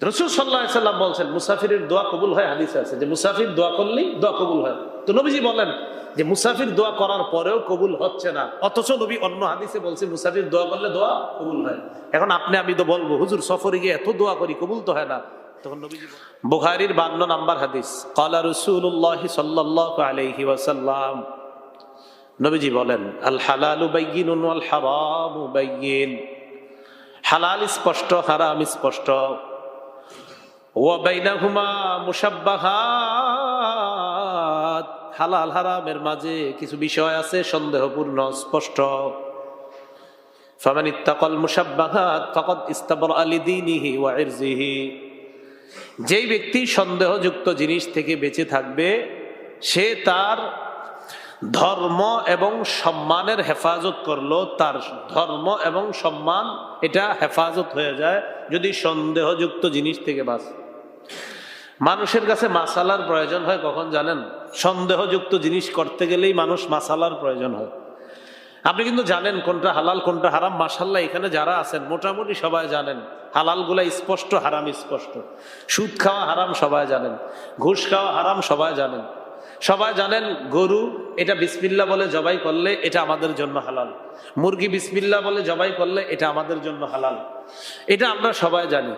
রসুল সাল্লাহ সাল্লাম বলছেন, মুসাফিরের দোয়া কবুল হয়, হাদিসে আছে যে মুসাফির দোয়া করলেই দোয়া কবুল হয়। তো নবীজি বলেন যে মুসাফির দোয়া করার পরেও কবুল হচ্ছে না, অথচ নবী অন্য হাদিসে বলছে মুসাফির দোয়া করলে দোয়া কবুল হয়। এখন আপনি, আমি তো বলব, হুজুর সফরে গিয়ে এত দোয়া করি, কবুল তো হয় না। তখন নবীজি বুখারির বান্ন নাম্বার হাদিস কালা রসুল্লাহ সাল্লাহ আলহি ওয়াসাল্লাম। নবীজি বলেন, আল হালালু বাইয়িন ওয়াল হারামু বাইয়িন। হালাল স্পষ্ট, হারাম স্পষ্ট। হালাল হারামের মাঝে কিছু বিষয় আছে, সন্দেহপূর্ণ, স্পষ্ট। ইরজিহি। যেই ব্যক্তি সন্দেহযুক্ত জিনিস থেকে বেঁচে থাকবে, সে তার ধর্ম এবং সম্মানের হেফাজত করল। তার ধর্ম এবং সম্মান, এটা হেফাজত হয়ে যায় যদি সন্দেহযুক্ত জিনিস থেকে বাঁচ। মানুষের কাছে মাসালার প্রয়োজন হয়, কখন জানেন? সন্দেহযুক্ত জিনিস করতে গেলেই মানুষ মাসালার প্রয়োজন হয়। আপনি কিন্তু জানেন কোনটা হালাল, কোনটা হারাম। মাসাল্লাহ এখানে যারা আছেন, মোটামুটি সবাই জানেন, হালালগুলা স্পষ্ট, হারাম স্পষ্ট। সুদ খাওয়া হারাম, সবাই জানেন। ঘুষ খাওয়া হারাম, সবাই জানেন। সবাই জানেন, গরু, এটা বিসমিল্লা বলে জবাই করলে এটা আমাদের জন্য হালাল। মুরগি বিসমিল্লা বলে জবাই করলে এটা আমাদের জন্য হালাল। এটা আমরা সবাই জানি।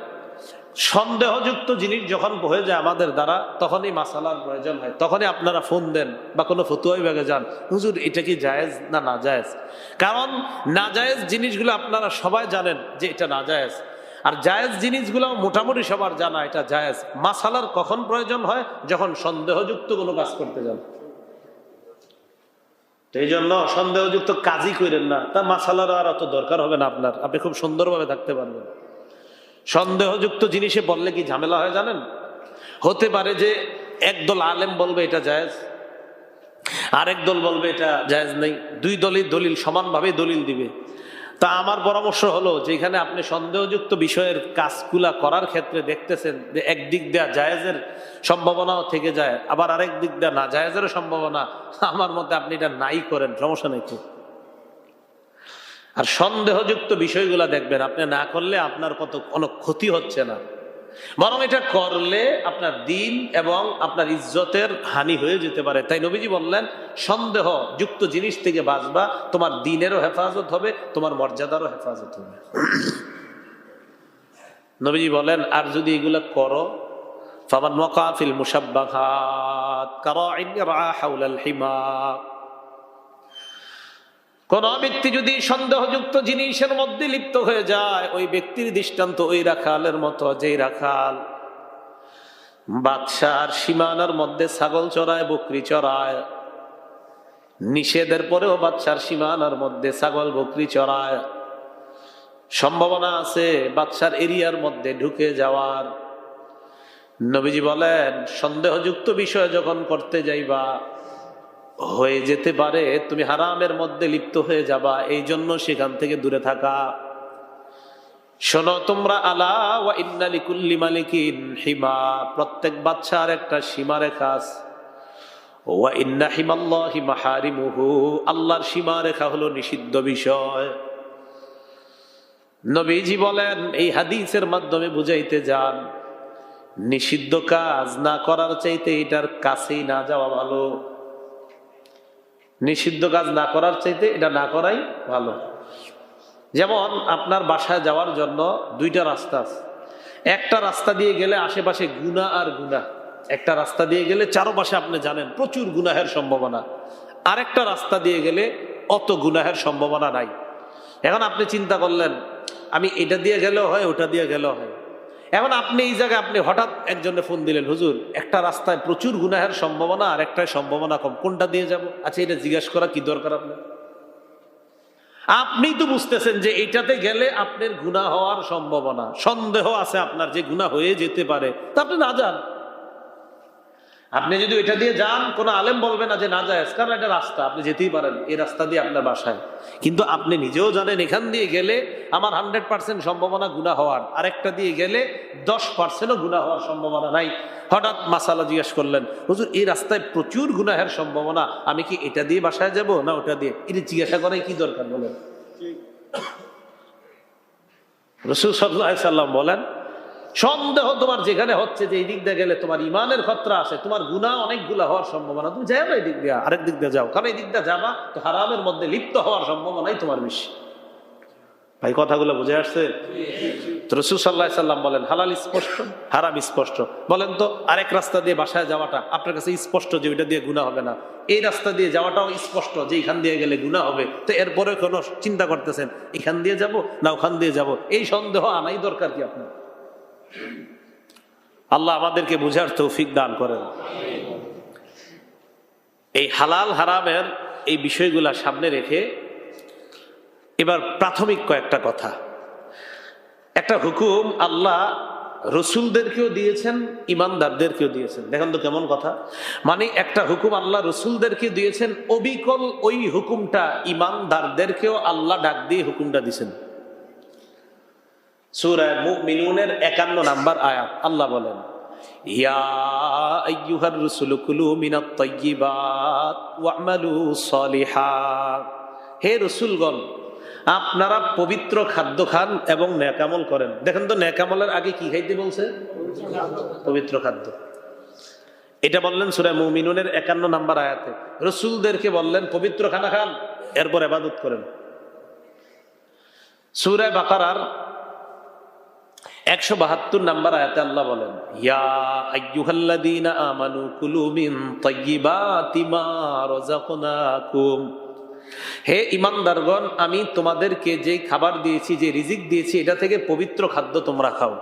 সন্দেহযুক্ত জিনিস যখন হয়ে যায় আমাদের দ্বারা, তখনই মাসালার প্রয়োজন হয়। তখনই আপনারা ফোন দেন বা কোনো ফতুয়াই ব্যাগে যান, হুজুর, এটা কি জায়েজ না না জায়েজ কারণ না জায়েজ জিনিসগুলো আপনারা সবাই জানেন যে এটা না জায়েজ আর জায়েজ জিনিসগুলো মোটামুটি সবার জানা এটা জায়েজ। মাসালার কখন প্রয়োজন হয়? যখন সন্দেহযুক্ত কোনো কাজ করতে যান। এই জন্য সন্দেহযুক্ত কাজই করেন না। তা মাসালার আর অত দরকার হবে না আপনার। আপনি খুব সুন্দরভাবে থাকতে পারবেন। সন্দেহযুক্ত জিনিসে বললে কি ঝামেলা হয় জানেন? হতে পারে যে একদল আলেম বলবে এটা জায়েজ, আরেক দল বলবে এটা জায়েজ নেই। দুই দলই দলিল, সমানভাবে দলিল দিবে। তা আমার পরামর্শ হলো যেখানে আপনি সন্দেহযুক্ত বিষয়ের কাজগুলা করার ক্ষেত্রে দেখতেছেন যে একদিক দেওয়া জায়েজের সম্ভাবনাও থেকে যায়, আবার আরেক দিক দেয়া না, জায়েজেরও সম্ভাবনা। আমার মতে আপনি এটা নাই করেন, সমস্যা নেই আর সন্দেহযুক্ত বিষয়গুলা দেখবেন, আপনি না করলে আপনার কত, কোনো ক্ষতি হচ্ছে না। বরং এটা করলে আপনার দিন এবং আপনার ইজ্জতের হানি হয়ে যেতে পারে। তাই নবীজি বললেন সন্দেহ যুক্ত জিনিস থেকে বাঁচবা, তোমার দিনেরও হেফাজত হবে, তোমার মর্যাদারও হেফাজত হবে। নবীজি বলেন, আর যদি এগুলো করো, ফামান ওয়াকাফিল মুসাব্বাহাত কারাইন রা হাওলাল হিমা। কোন ব্যক্তি যদি সন্দেহযুক্ত জিনিসের মধ্যে লিপ্ত হয়ে যায়, ওই ব্যক্তির দৃষ্টান্ত ওই রাখালের মতো, যেই রাখাল বাদশার সীমানার মধ্যে ছাগল চড়ায়, বকরি চড়ায়, নিষেধের পরেও বাদশার সীমানার মধ্যে ছাগল, বকরি চড়ায়, সম্ভাবনা আছে বাদশার এরিয়ার মধ্যে ঢুকে যাওয়ার। নবীজি বলেন, সন্দেহযুক্ত বিষয় যখন করতে যাইবা হয়ে যেতে পারে, তুমি হারামের মধ্যে লিপ্ত হয়ে যাবা, এই জন্য সেখান থেকে দূরে থাকা। শোনো তোমরা, আলা ওয়া ইন্নালি কুল্লি মালিকিন হিমা, প্রত্যেক বাচ্চার একটা সীমা রেখা আছে। ওয়া ইন্না হিমাল্লাহি মাহারিমুহু, আল্লাহর সীমা রেখা হলো নিষিদ্ধ বিষয়। নবীজি বলেন, এই হাদিসের মাধ্যমে বুঝাইতে যান, নিষিদ্ধ কাজ না করার চাইতে এটার কাছেই না যাওয়া ভালো। নিষিদ্ধ কাজ না করার চাইতে এটা না করাই ভালো। যেমন আপনার বাসায় যাওয়ার জন্য দুইটা রাস্তা আছে। একটা রাস্তা দিয়ে গেলে আশেপাশে গুণা আর গুণা একটা রাস্তা দিয়ে গেলে চারপাশে আপনি জানেন প্রচুর গুনাহের সম্ভাবনা। আরেকটা রাস্তা দিয়ে গেলে অত গুনাহের সম্ভাবনা নাই। এখন আপনি চিন্তা করলেন, আমি এটা দিয়ে গেলেও হয়, ওটা দিয়ে গেলেও হয়। এখন আপনি এই জায়গায় আপনি হঠাৎ একজনে ফোন দিলেন, হুজুর, একটা রাস্তায় প্রচুর গুনাহের সম্ভাবনা আর একটাই সম্ভাবনা কম, কোনটা দিয়ে যাব? আচ্ছা এটা জিজ্ঞেস করা কি দরকার আপনার? আপনি তো বুঝতেছেন যে এটাতে গেলে আপনার গুণা হওয়ার সম্ভাবনা, সন্দেহ আছে আপনার যে গুণা হয়ে যেতে পারে। তা আপনি না যান আপনি যদি এটা দিয়ে যান কোনো আলেম বলবে না যে না যায় কারণ এটা রাস্তা আপনি যেতেই পারেন এই রাস্তা দিয়ে আপনার বাসায়। কিন্তু আপনি নিজেও জানেন এখান দিয়ে গেলে আমার হান্ড্রেড পার্সেন্ট সম্ভাবনা গুণা হওয়ার। আরেকটা দিয়ে গেলে দশ পার্সেন্টও গুণা হওয়ার সম্ভাবনা নাই। হঠাৎ মাসালা জিজ্ঞেস করলেন হুজুর এই রাস্তায় প্রচুর গুনাহের সম্ভাবনা আমি কি এটা দিয়ে বাসায় যাব না ওটা দিয়ে? এটা জিজ্ঞাসা করাই কি দরকার বলেন? রসুল সাল্লাহ সাল্লাম বলেন সন্দেহ তোমার যেখানে হচ্ছে যে এই দিক দিয়ে গেলে তোমার ইমানের খতরা আছে, তোমার গুণা অনেকগুলা হওয়ার সম্ভাবনা। তুমি যাও এই দিক দিয়ে, আরেক দিক দিয়ে যাও। কারণ এই দিক দিয়ে যাবা তো হারামের মধ্যে লিপ্ত হওয়ার সম্ভাবনাই তোমার বেশি। ভাই, কথাগুলো বুঝে আসছে? রসুল সাল্লাম বলেন, হালাল স্পষ্ট, হারাম স্পষ্ট। বলেন তো, আরেক রাস্তা দিয়ে বাসায় যাওয়াটা আপনার কাছে স্পষ্ট যে ওইটা দিয়ে গুণা হবে না? এই রাস্তা দিয়ে যাওয়াটাও স্পষ্ট যে এখান দিয়ে গেলে গুণা হবে। তো এরপরে কোনো চিন্তা করতেছেন, এখান দিয়ে যাব না ওখান দিয়ে যাব? এই সন্দেহ আনাই দরকার কি আপনার? আল্লাহ আমাদেরকে বুঝার তৌফিক দান করেন। এই হালাল হারামের এই বিষয়গুলা সামনে রেখে এবার প্রাথমিক কয়েকটা কথা। একটা হুকুম আল্লাহ রসুলদেরকেও দিয়েছেন, ইমানদারদেরকেও দিয়েছেন। দেখেন তো কেমন কথা। মানে একটা হুকুম আল্লাহ রসুলদেরকে দিয়েছেন, অবিকল ওই হুকুমটা ইমানদারদেরকেও আল্লাহ ডাক দিয়ে হুকুমটা দিয়েছেন। সুরায় একান্ন নাম্বার আয়াত, আল্লাহ বলেন হে রসুলগণ, আপনারা পবিত্র খাদ্য খান এবং ন্যাকামল করেন। দেখেন তো, ন্যাকামলের আগে কি খাইতে বলছে? পবিত্র খাদ্য। এটা বললেন সুরায় মুমিনুনের একান্ন নাম্বার আয়াতে। রসুলদেরকে বললেন, পবিত্র খানা খান, এরপর এবাদত করেন। সুরায় বাকারার একশো বাহাত্তর নাম্বার আয়াতে আল্লাহ বলেন, ইয়া আইয়ুহাল্লাযীনা আমানু কুলু মিন তাইয়্যিবাতি মা রাযাকনাকুম। হে ইমানদারগণ, আমি তোমাদেরকে যে খাবার দিয়েছি, যে রিজিক দিয়েছি, এটা থেকে পবিত্র খাদ্য তোমরা খাও।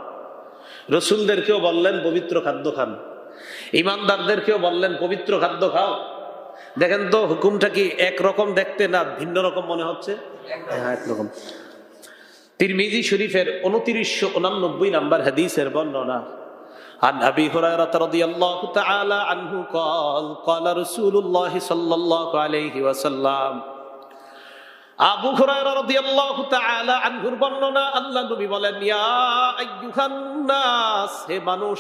রসুলদেরকেও বললেন, পবিত্র খাদ্য খান। ইমানদারদেরকেও বললেন, পবিত্র খাদ্য খাও। দেখেন তো, হুকুমটা কি একরকম দেখতে না ভিন্ন রকম মনে হচ্ছে? হ্যাঁ একরকম তিরমিজি শরীফের উনত্রিশশো উনানব্বই নাম্বার হাদিসের বর্ণনা عن أبي هريرة رضي الله تعالى عنه قال قال رسول الله صلى الله عليه وسلم আবু হুরায়রা রাদিয়াল্লাহু তাআলা আনহুর বর্ণনা আল্লাহ নবী বলেন ইয়া আইয়ুহান নাস হে মানুষ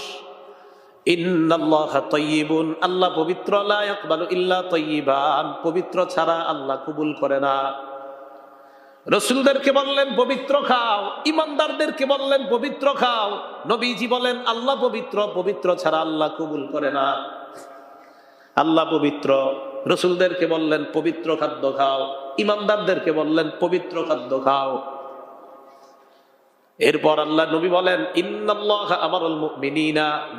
ইন্নাল্লাহা তাইয়্যিবুন আল্লাহ পবিত্র লা ইয়াকবালু ইল্লা তাইয়্যিবান পবিত্র ছাড়া আল্লাহ কবুল করে না রসুলদেরকে বললেন, পবিত্র খাও। ইমানদারদেরকে বললেন, পবিত্র খাও। নবীজি বলেন, আল্লাহ পবিত্র পবিত্র ছাড়া আল্লাহ কবুল করে না। আল্লাহ পবিত্র। রসুলদেরকে বললেন, পবিত্র খাদ্য খাও। ইমানদারদেরকে বললেন, পবিত্র খাদ্য খাও। এরপর আল্লাহ নবী বলেন, ইন্নাল্লাহ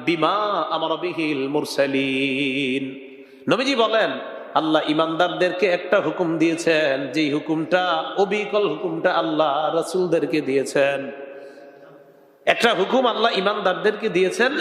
বিমা আমার বিহিল মুরসালিন। নবীজি বলেন আল্লাহ ইমানদারদেরকে একটা হুকুম দিয়েছেন যে হুকুমটা অবিকল হুকুমটা আল্লাহ রসুলদেরকে দিয়েছেন। একটা হুকুম আল্লাহ ইমানদারদেরকে দিয়েছেন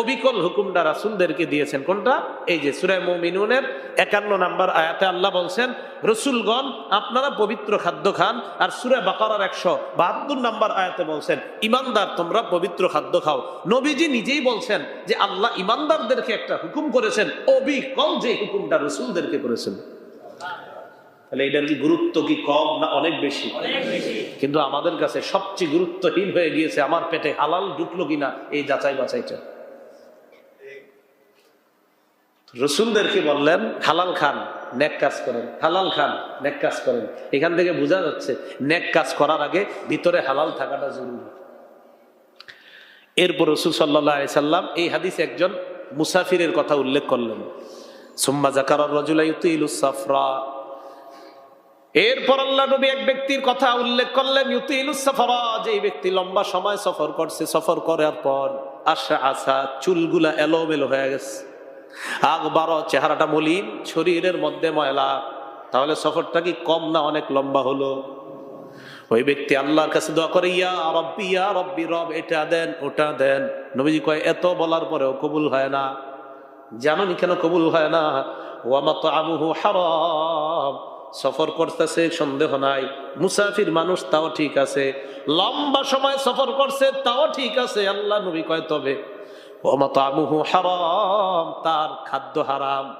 অবিকল হুকুমটা রাসুলদেরকে দিয়েছেন। কোনটা? এই যে সুরায় মমিনুনের একান্ন নাম্বার আয়াতে আল্লাহ বলছেন রসুলগণ আপনারা পবিত্র খাদ্য খান। আর সুরায় বাকারার একশো বাহাত্তর নাম্বার আয়াতে বলছেন ইমানদার তোমরা পবিত্র খাদ্য খাও। নবীজি নিজেই বলছেন যে আল্লাহ ইমানদারদেরকে একটা হুকুম করেছেন অবিকল যে হুকুমটা রসুলদেরকে করেছেন। তাহলে এটার কি গুরুত্ব কি কম না অনেক বেশি? কিন্তু আমাদের কাছে সবচেয়ে গুরুত্বহীন হয়ে গিয়েছে আমার পেটে হালাল ঢুকলো কিনা এই যাচাই বাছাইটা রসুলদেরকে বললেন, হালাল খান, নেক কাজ করেন, হালাল খান, নেক কাজ করেন। এখান থেকে বোঝা যাচ্ছে, নেক কাজ করার আগে ভিতরে হালাল থাকাটা জরুরি। এরপর রসুল সাল্লাহ সাল্লাম এই হাদিস একজন মুসাফিরের কথা উল্লেখ করলেন। সুম্মা জাকার সাফরা। এরপর আল্লাহ নবী এক ব্যক্তির কথা উল্লেখ করলেন ইউতিলুসাফরা যে ব্যক্তি লম্বা সময় সফর করছে, সফর করার পর আশা আশা চুলগুলা এলোমেলো হয়ে গেছে। আকবারও চেহারাটা মলিন, শরীরের মধ্যে ময়লা। তাহলে সফরটা কি কম না অনেক লম্বা হলো? ওই ব্যক্তি আল্লাহর কাছে দোয়া করে, ইয়া রব্বি ইয়া রব্বি, রব, এটা দেন, ওটা দেন। নবীজি কয়, এত বলার পরেও কবুল হয় না। জানুনি কেন কবুল হয় না? ওয়ামাত আবুহু হারাম। সফর করতেছে, সন্দেহ নাই। মুসাফির মানুষ তাও ঠিক আছে। লম্বা সময় সফর করছে, তাও ঠিক আছে। আল্লাহ নবী কয়, তবে ওমাতামুহু হারাম তার খাদ্য হারাম।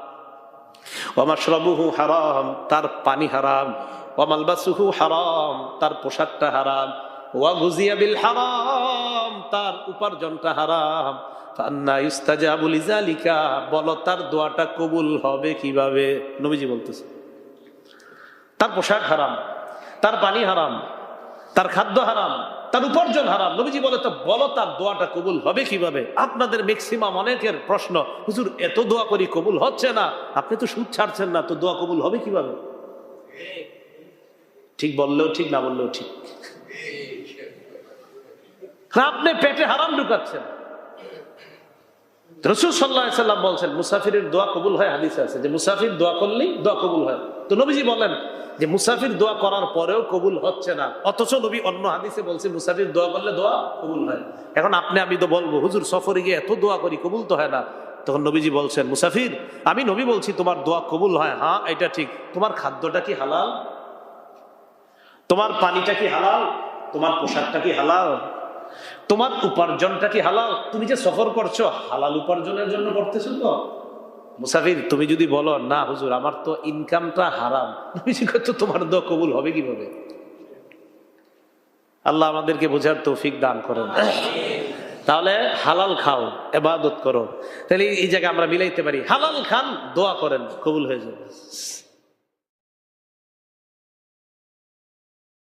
ওমাশরবুহু হারাম তার পানি হারাম। ওমালবাসুহু হারাম, তার পোশাকটা হারাম। ওয়া গুজিয়া বিল হারাম তার উপার্জনটা হারাম। ফান্না ইস্তাজাবুল ইজালিকা বলো তার দোয়াটা কবুল হবে কীভাবে? নবীজি বলতেছে। তার পোশাক হারাম, তার পানি হারাম, তার খাদ্য হারাম তার উপার্জন হারাম। নবীজি বলে, তো বলো তার দোয়াটা কবুল হবে কীভাবে? আপনাদের ম্যাক্সিমাম অনেকের প্রশ্ন, হুজুর, এত দোয়া করি কবুল হচ্ছে না। আপনি তো সুদ ছাড়ছেন না, তো দোয়া কবুল হবে কীভাবে? ঠিক বললেও ঠিক, না বললেও ঠিক। আপনি পেটে হারাম ঢুকাচ্ছেন। রসুল সাল্লাহ সাল্লাম বলছেন, মুসাফিরের দোয়া কবুল হয়, হাদিসে আছে। যে মুসাফির দোয়া করলেই দোয়া কবুল হয়। তো নবীজি বলেন যে মুসাফির দোয়া করার পরেও কবুল হচ্ছে না। অথচ নবী অন্য হাদিসে বলছে, মুসাফির দোয়া করলে দোয়া কবুল হয়। এখন আপনি, আমি তো বলব, হুজুর, সফরে গিয়ে এত দোয়া করি, কবুল তো হয় না। তখন নবীজি বলছেন, মুসাফির, আমি নবী বলছি, তোমার দোয়া কবুল হয়। হ্যাঁ এটা ঠিক। তোমার খাদ্যটা কি হালাল? তোমার পানিটা কি হালাল? তোমার পোশাকটা কি হালাল? তোমার উপার্জনটা কি হালাল? তুমি যে সফর করছ, হালাল উপার্জনের জন্য করতেছো তো? মুসাফির, তুমি যদি বলো, না, হুজুর, আমার তো ইনকামটা হারাম। তো তোমার দোয়া কবুল হবে কীভাবে? আল্লাহ আমাদেরকে বোঝার তৌফিক দান করেন। তাহলে হালাল খাও, এবাদত করো। তাহলে এই জায়গায় আমরা মিলাইতে পারি। হালাল খান, দোয়া করেন, কবুল হয়ে যাবে।